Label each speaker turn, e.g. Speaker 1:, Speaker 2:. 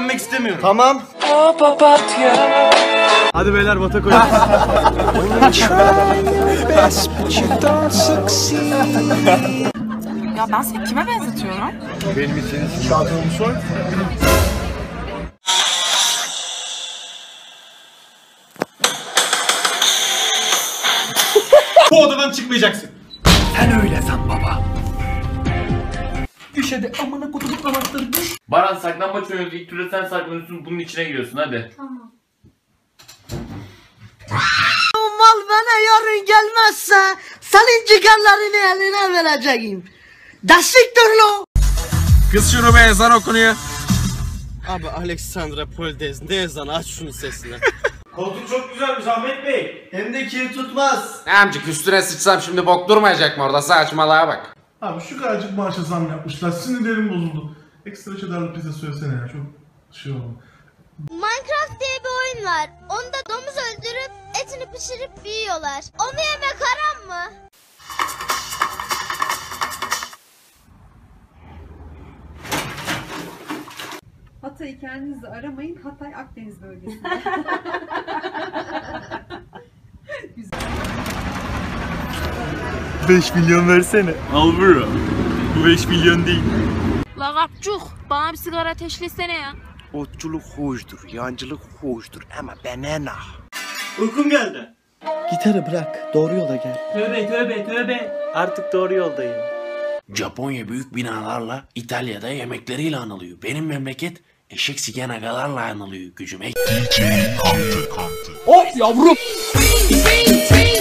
Speaker 1: evlenmek istemiyorum.
Speaker 2: Tamam.
Speaker 1: Hadi beyler bata koy.
Speaker 3: Ya ben seni kime benzetiyorum?
Speaker 1: Bu odadan çıkmayacaksın.
Speaker 4: Baran saklanmaç oynuyoruz. İlk turda sen saklanıyorsun. Bunun içine giriyorsun hadi.
Speaker 5: Mal bana yarın gelmezse senin ciğerlerini eline vereceğim. Destektir lo.
Speaker 1: Kız şunu be ezan okunuyor.
Speaker 2: Abi Alexandra Poldes ne yazan aç şunu sesini.
Speaker 1: Koltuk çok güzelmiş Ahmet Bey.
Speaker 2: Hem de kir tutmaz.
Speaker 6: Ne amcık üstüne sıçsam şimdi bok durmayacak mı orada saçmalığa bak.
Speaker 7: Abi şu kadarcık maaşa zam yapmışlar. Sinirlerim bozuldu. Ekstra çedarlı pizza söylesene ya. Çok şey oldu.
Speaker 8: Minecraft diye bir oyun var. Onda domuz öldürüp etini pişirip yiyorlar. Onu yemek haram mı?
Speaker 3: Hatay'ı kendiniz de aramayın. Hatay Akdeniz bölgesinde.
Speaker 1: Al bro. Bu 5 milyon değil.
Speaker 8: La kapçuk bana bir sigara ateşlesene ya.
Speaker 2: Otçuluk hoştur, yancılık hoştur ama benena.
Speaker 1: Uykum geldi.
Speaker 2: Gitarı bırak, doğru yola gel.
Speaker 1: Tövbe tövbe tövbe. Artık doğru yoldayım.
Speaker 6: Japonya büyük binalarla İtalya'da yemekleriyle anılıyor. Benim memleket eşek siken agalarla anılıyor gücüme.
Speaker 8: Ring, ring,